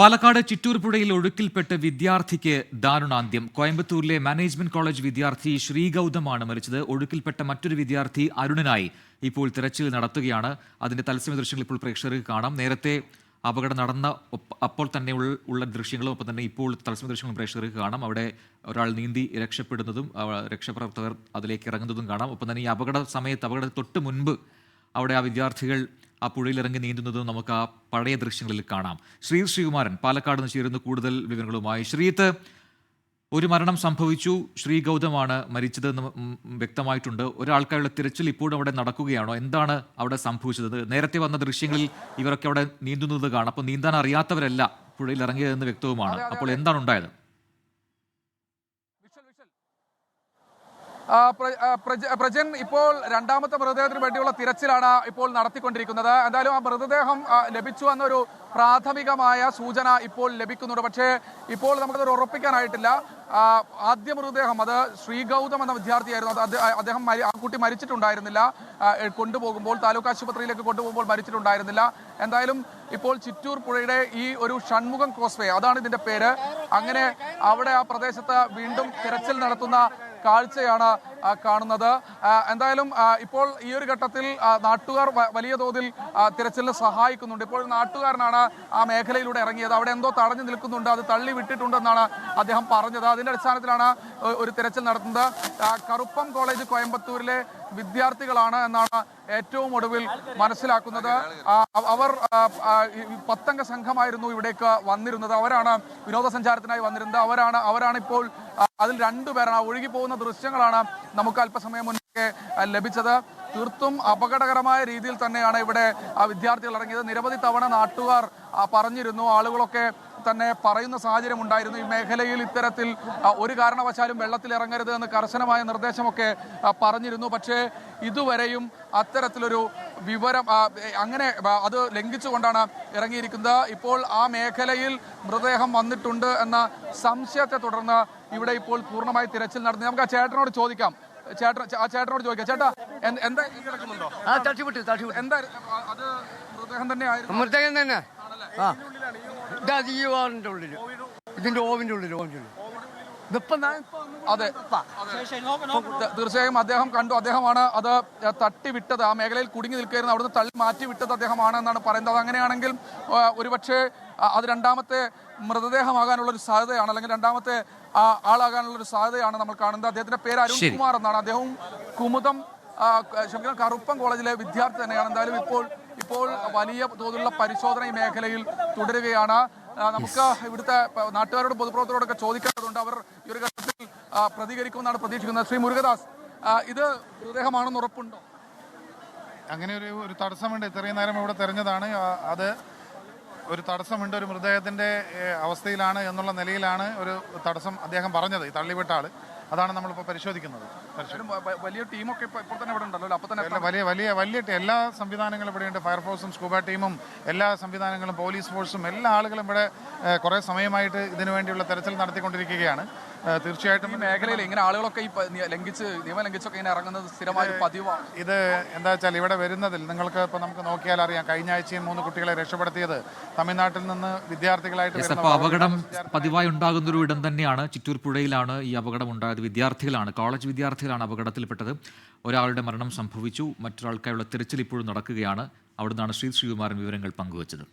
പാലക്കാട് ചിറ്റൂർ പുഴയിൽ ഒഴുക്കിൽപ്പെട്ട് വിദ്യാർത്ഥിക്ക് ദാരുണാന്ത്യം. കോയമ്പത്തൂരിലെ മാനേജ്മെന്റ് കോളേജ് വിദ്യാർത്ഥി ശ്രീഗൗതമാണ് മരിച്ചത്. ഒഴുക്കിൽപ്പെട്ട മറ്റൊരു വിദ്യാർത്ഥി അരുണനായി ഇപ്പോൾ തിരച്ചിൽ നടത്തുകയാണ്. അതിന്റെ തത്സമയ ദൃശ്യങ്ങൾ ഇപ്പോൾ പ്രേക്ഷകർക്ക് കാണാം. നേരത്തെ അപകടം നടന്ന അപ്പോൾ തന്നെ ഉള്ള ദൃശ്യങ്ങളും ഒപ്പം തന്നെ ഇപ്പോൾ തത്സമയ ദൃശ്യങ്ങളും പ്രേക്ഷകർക്ക് കാണാം. അവിടെ ഒരാൾ നീന്തി രക്ഷപ്പെടുന്നതും രക്ഷപ്രവർത്തകർ അതിലേക്ക് ഇറങ്ങുന്നതും കാണാം. ഒപ്പം തന്നെ ഈ അപകട സമയത്ത് അപകട തൊട്ട് മുൻപ് അവിടെ ആ വിദ്യാർത്ഥികൾ ആ പുഴയിൽ ഇറങ്ങി നീന്തുന്നതും നമുക്ക് ആ പഴയ ദൃശ്യങ്ങളിൽ കാണാം. ശ്രീ ശ്രീകുമാരൻ പാലക്കാട് നിന്ന് ചേരുന്ന കൂടുതൽ വിവരങ്ങളുമായി. ശ്രീത്ത് ഒരു മരണം സംഭവിച്ചു. ശ്രീ ഗൗതമാണ് മരിച്ചതെന്ന് വ്യക്തമായിട്ടുണ്ട്. ഒരാൾക്കാരുടെ തിരച്ചിൽ ഇപ്പോഴും അവിടെ നടക്കുകയാണോ? എന്താണ് അവിടെ സംഭവിച്ചത്? നേരത്തെ വന്ന ദൃശ്യങ്ങളിൽ ഇവരൊക്കെ അവിടെ നീന്തുന്നത് കാണാം. അപ്പോൾ നീന്താൻ അറിയാത്തവരല്ല പുഴയിൽ ഇറങ്ങിയതെന്ന് വ്യക്തവുമാണ് അപ്പോൾ എന്താണ് ഉണ്ടായത് ആ, പ്ര- ആ, പ്രജ- പ്രജൻ ഇപ്പോൾ രണ്ടാമത്തെ മൃതദേഹത്തിന് വേണ്ടിയുള്ള തിരച്ചിലാണ് ഇപ്പോൾ നടത്തിക്കൊണ്ടിരിക്കുന്നത്. എന്തായാലും ആ മൃതദേഹം ലഭിച്ചു എന്നൊരു പ്രാഥമികമായ സൂചന ഇപ്പോൾ ലഭിക്കുന്നുണ്ട്. പക്ഷേ ഇപ്പോൾ നമുക്കത് ഉറപ്പിക്കാനായിട്ടില്ല. ആദ്യ മൃതദേഹം അത് ശ്രീഗൗതം എന്ന വിദ്യാർത്ഥിയായിരുന്നു. അത് അദ്ദേഹം ആ കുട്ടി മരിച്ചിട്ടുണ്ടായിരുന്നില്ല. കൊണ്ടുപോകുമ്പോൾ താലൂക്ക് ആശുപത്രിയിലേക്ക് കൊണ്ടുപോകുമ്പോൾ മരിച്ചിട്ടുണ്ടായിരുന്നില്ല. എന്തായാലും ഇപ്പോൾ ചിറ്റൂർ പുഴയുടെ ഈ ഒരു ഷൺമുഖം ക്രോസ്വേ അതാണ് ഇതിന്റെ പേര്. അങ്ങനെ അവിടെ ആ പ്രദേശത്ത് വീണ്ടും തിരച്ചിൽ നടത്തുന്ന കാഴ്ചയാണ് കാണുന്നത്. എന്തായാലും ഇപ്പോൾ ഈ ഒരു ഘട്ടത്തിൽ നാട്ടുകാർ വലിയ തോതിൽ തിരച്ചിലിന് സഹായിക്കുന്നുണ്ട്. ഇപ്പോൾ നാട്ടുകാരനാണ് ആ മേഖലയിലൂടെ ഇറങ്ങിയത്. അവിടെ എന്തോ തടഞ്ഞു നിൽക്കുന്നുണ്ട്. അത് തള്ളി വിട്ടിട്ടുണ്ടെന്നാണ് അദ്ദേഹം പറഞ്ഞത്. അതിന്റെ അടിസ്ഥാനത്തിലാണ് ഒരു തിരച്ചിൽ നടത്തുന്നത്. കറുപ്പം കോളേജ് കോയമ്പത്തൂരിലെ വിദ്യാർത്ഥികളാണ് എന്നാണ് ഏറ്റവും ഒടുവിൽ മനസ്സിലാക്കുന്നത്. അവർ പത്തംഗ സംഘമായിരുന്നു ഇവിടേക്ക് വന്നിരുന്നത്. അവരാണ് വിനോദസഞ്ചാരത്തിനായി വന്നിരുന്നത്. അവരാണ് അവരാണ് ഇപ്പോൾ അതിൽ രണ്ടുപേരാണ് ഒഴുകി പോകുന്ന ദൃശ്യങ്ങളാണ് നമുക്ക് അല്പസമയം മുൻപേ ലഭിച്ചത്. തീർത്തും അപകടകരമായ രീതിയിൽ തന്നെയാണ് ഇവിടെ വിദ്യാർത്ഥികൾ ഇറങ്ങിയത്. നിരവധി തവണ നാട്ടുകാർ പറഞ്ഞിരുന്നു. ആളുകളൊക്കെ തന്നെ പറയുന്ന സാഹചര്യം ഉണ്ടായിരുന്നു. ഈ മേഖലയിൽ ഇത്തരത്തിൽ ഒരു കാരണവശാലും വെള്ളത്തിൽ ഇറങ്ങരുത് എന്ന് കർശനമായ നിർദ്ദേശമൊക്കെ പറഞ്ഞിരുന്നു. പക്ഷേ ഇതുവരെയും അത്തരത്തിലൊരു വിവരം അങ്ങനെ അത് ലംഘിച്ചുകൊണ്ടാണ് ഇറങ്ങിയിരിക്കുന്നത്. ഇപ്പോൾ ആ മേഖലയിൽ മൃതദേഹം വന്നിട്ടുണ്ട് എന്ന സംശയത്തെ തുടർന്ന് ഇവിടെ ഇപ്പോൾ പൂർണമായി തിരച്ചിൽ നടത്തി നമുക്ക് ആ ചേട്ടനോട് ചോദിക്കാം. ചേട്ടൻ ആ ചേട്ടനോട് ചോദിക്കാം. ചേട്ടാ എന്താ കിടക്കുന്നുണ്ടോ? എന്താ അത് മൃതദേഹം തന്നെ മൃതദേഹം തന്നെ. ഇതാ ഇതിന്റെ ഓവിന്റെ ഉള്ളിൽ. ഓവിന്റെ ഉള്ളിൽ ഇതിപ്പം ഇപ്പം ഒന്ന് അതെ. തീർച്ചയായും അദ്ദേഹം കണ്ടു. അദ്ദേഹമാണ് അത് തട്ടിവിട്ടത്. ആ മേഖലയിൽ കുടുങ്ങി നിൽക്കുകയായിരുന്നു. അവിടുന്ന് തള്ളി മാറ്റി വിട്ടത് അദ്ദേഹമാണ് എന്നാണ് പറയുന്നത്. അങ്ങനെയാണെങ്കിൽ ഒരുപക്ഷെ അത് രണ്ടാമത്തെ മൃതദേഹമാകാനുള്ള ഒരു സാധ്യതയാണ് അല്ലെങ്കിൽ രണ്ടാമത്തെ ആ, ആളാകാനുള്ള ഒരു സാധ്യതയാണ് നമ്മൾ കാണുന്നത്. അദ്ദേഹത്തിന്റെ പേര് അരുൺ കുമാർ എന്നാണ്. അദ്ദേഹവും കുമുദം കറുപ്പം കോളേജിലെ വിദ്യാർത്ഥി തന്നെയാണ്. എന്തായാലും ഇപ്പോൾ ഇപ്പോൾ വലിയ തോതിലുള്ള പരിശോധന ഈ മേഖലയിൽ തുടരുകയാണ്. നമുക്ക് ഇവിടുത്തെ നാട്ടുകാരോട് പൊതുപ്രവർത്തകരോടൊക്കെ ചോദിക്കേണ്ടതുണ്ട്. അവർ ഈ ഒരു ഘട്ടത്തിൽ പ്രതികരിക്കുമെന്നാണ് പ്രതീക്ഷിക്കുന്നത്. ശ്രീ മുരുകദാസ് ഇത് മൃതദേഹമാണെന്ന് ഉറപ്പുണ്ടോ? അങ്ങനെ ഒരു ഒരു തടസ്സമുണ്ട്. ഇത്രയും നേരം ഇവിടെ തെരഞ്ഞതാണ്. അത് ഒരു തടസ്സമുണ്ട്. ഒരു മൃതദേഹത്തിന്റെ അവസ്ഥയിലാണ് എന്നുള്ള നിലയിലാണ് ഒരു തടസ്സം അദ്ദേഹം പറഞ്ഞത്. ഈ തള്ളിവിട്ട ആൾ. അതാണ് നമ്മളിപ്പോൾ പരിശോധിക്കുന്നത്. വലിയ ടീമൊക്കെ ഇപ്പോൾ തന്നെ ഇവിടെ ഉണ്ടല്ലോ അപ്പോൾ തന്നെ വലിയ വലിയ വലിയ എല്ലാ സംവിധാനങ്ങളും ഇവിടെയുണ്ട് ഫയർഫോഴ്സും സ്കൂബ ടീമും എല്ലാ സംവിധാനങ്ങളും പോലീസ് ഫോഴ്സും എല്ലാ ആളുകളും ഇവിടെ കുറേ സമയമായിട്ട് ഇതിനു വേണ്ടിയുള്ള തെരച്ചിൽ നടത്തിക്കൊണ്ടിരിക്കുകയാണ്. തീർച്ചയായിട്ടും ഈ മേഖലയിൽ ഇങ്ങനെ ആളുകളൊക്കെ ഈ ലംഘിച്ച് നിയമം ലംഘിച്ചൊക്കെ ഇങ്ങനെ ഇറങ്ങുന്നത് സ്ഥിരമായ പതിവാണ്. ഇത് എന്താ വെച്ചാൽ ഇവിടെ വരുന്നതിൽ നിങ്ങൾക്ക് ഇപ്പോൾ നമുക്ക് നോക്കിയാൽ അറിയാം. കഴിഞ്ഞ ആഴ്ചയും മൂന്ന് കുട്ടികളെ രക്ഷപ്പെടുത്തിയത് തമിഴ്നാട്ടിൽ നിന്ന് വിദ്യാർത്ഥികളായിട്ട് അപകടം പതിവായി ഉണ്ടാകുന്ന ഒരു ഇടം തന്നെയാണ് ചിറ്റൂർ പുഴയിലാണ് ഈ അപകടം ഉണ്ടായത്. വിദ്യാർത്ഥികളാണ് കോളേജ് വിദ്യാർത്ഥികളാണ് അപകടത്തിൽപ്പെട്ടത്. ഒരാളുടെ മരണം സംഭവിച്ചു മറ്റൊരാൾക്കായുള്ള തിരച്ചിൽ ഇപ്പോഴും നടക്കുകയാണ്. അവിടുന്നാണ് ശ്രീ ശ്രീകുമാരൻ വിവരങ്ങൾ പങ്കുവച്ചത്.